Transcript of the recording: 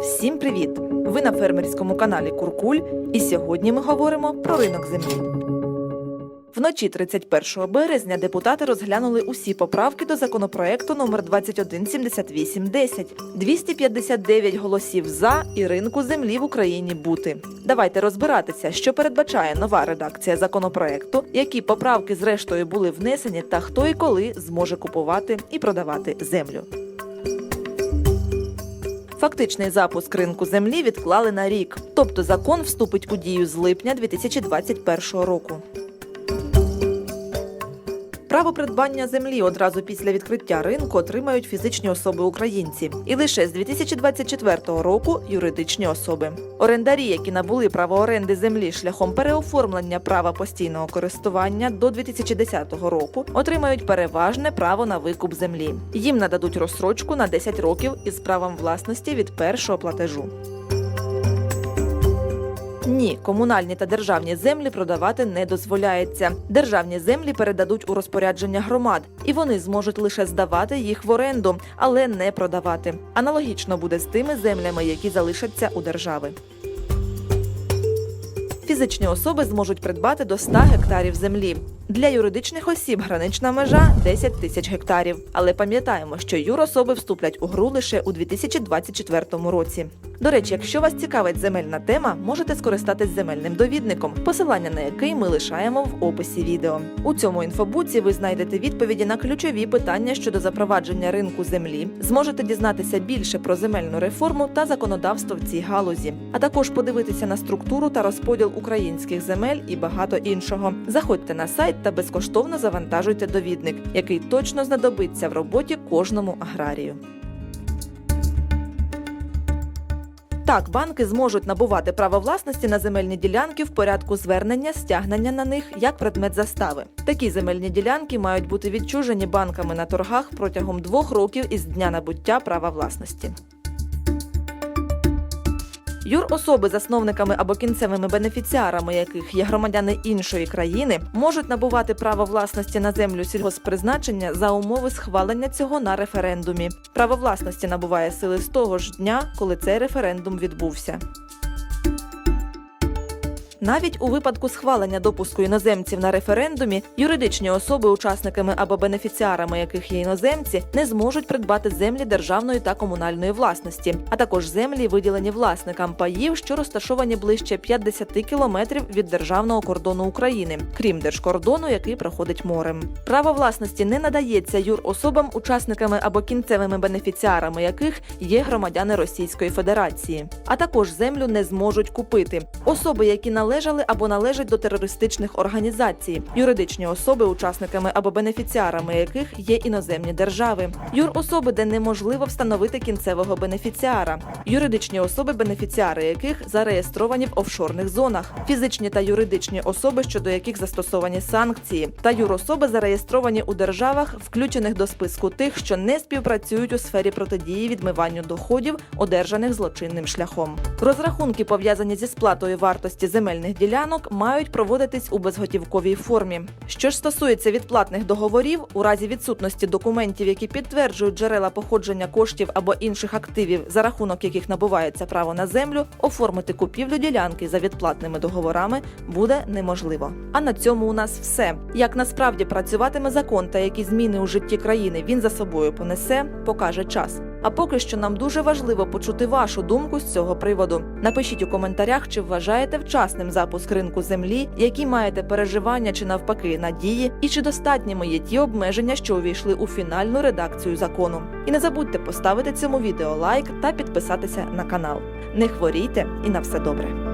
Всім привіт! Ви на фермерському каналі Куркуль, і сьогодні ми говоримо про ринок землі. Вночі 31 березня депутати розглянули усі поправки до законопроекту номер 217810. 259 голосів за і ринку землі в Україні бути. Давайте розбиратися, що передбачає нова редакція законопроекту, які поправки зрештою були внесені, та хто і коли зможе купувати і продавати землю. Фактичний запуск ринку землі відклали на рік, тобто закон вступить у дію з липня 2021 року. Право придбання землі одразу після відкриття ринку отримають фізичні особи українці, і лише з 2024 року юридичні особи. Орендарі, які набули право оренди землі шляхом переоформлення права постійного користування до 2010 року, отримають переважне право на викуп землі. Їм нададуть розсрочку на 10 років із правом власності від першого платежу. Ні, комунальні та державні землі продавати не дозволяється. Державні землі передадуть у розпорядження громад, і вони зможуть лише здавати їх в оренду, але не продавати. Аналогічно буде з тими землями, які залишаться у держави. Фізичні особи зможуть придбати до 100 гектарів землі. Для юридичних осіб гранична межа 10 тисяч гектарів. Але пам'ятаємо, що юрособи вступлять у гру лише у 2024 році. До речі, якщо вас цікавить земельна тема, можете скористатись земельним довідником, посилання на який ми лишаємо в описі відео. У цьому інфобуці ви знайдете відповіді на ключові питання щодо запровадження ринку землі, зможете дізнатися більше про земельну реформу та законодавство в цій галузі, а також подивитися на структуру та розподіл українських земель і багато іншого. Заходьте на сайт та безкоштовно завантажуйте довідник, який точно знадобиться в роботі кожному аграрію. Так, банки зможуть набувати право власності на земельні ділянки в порядку звернення, стягнення на них як предмет застави. Такі земельні ділянки мають бути відчужені банками на торгах протягом двох років із дня набуття права власності. Юрособи, засновниками або кінцевими бенефіціарами яких є громадяни іншої країни, можуть набувати право власності на землю сільгоспризначення за умови схвалення цього на референдумі. Право власності набуває сили з того ж дня, коли цей референдум відбувся. Навіть у випадку схвалення допуску іноземців на референдумі юридичні особи, учасниками або бенефіціарами яких є іноземці, не зможуть придбати землі державної та комунальної власності, а також землі, виділені власникам паїв, що розташовані ближче 50 кілометрів від державного кордону України, крім держкордону, який проходить морем. Право власності не надається юрособам, учасниками або кінцевими бенефіціарами яких є громадяни Російської Федерації, а також землю не зможуть купити особи, які належали або належать до терористичних організацій, юридичні особи, учасниками або бенефіціарами яких є іноземні держави, юрособи, де неможливо встановити кінцевого бенефіціара, юридичні особи, бенефіціари яких зареєстровані в офшорних зонах, фізичні та юридичні особи, щодо яких застосовані санкції, та юрособи, зареєстровані у державах, включених до списку тих, що не співпрацюють у сфері протидії відмиванню доходів, одержаних злочинним шляхом. Розрахунки пов'язані зі сплатою вартості земельних ділянок мають проводитись у безготівковій формі. Що ж стосується відплатних договорів, у разі відсутності документів, які підтверджують джерела походження коштів або інших активів, за рахунок яких набувається право на землю, оформити купівлю ділянки за відплатними договорами буде неможливо. А на цьому у нас все. Як насправді працюватиме закон та які зміни у житті країни він за собою понесе, покаже час. А поки що нам дуже важливо почути вашу думку з цього приводу. Напишіть у коментарях, чи вважаєте вчасним запуск ринку землі, які маєте переживання чи навпаки надії, і чи достатніми є ті обмеження, що увійшли у фінальну редакцію закону. І не забудьте поставити цьому відео лайк та підписатися на канал. Не хворійте і на все добре.